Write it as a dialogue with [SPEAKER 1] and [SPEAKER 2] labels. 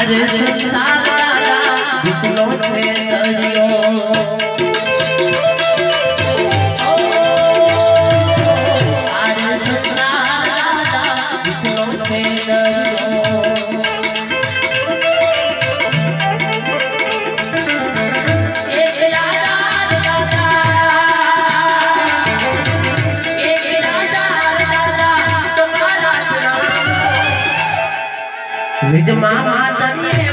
[SPEAKER 1] અરે સંસાર દુઃખનો છે દરિયો નિજ મામા તરીએ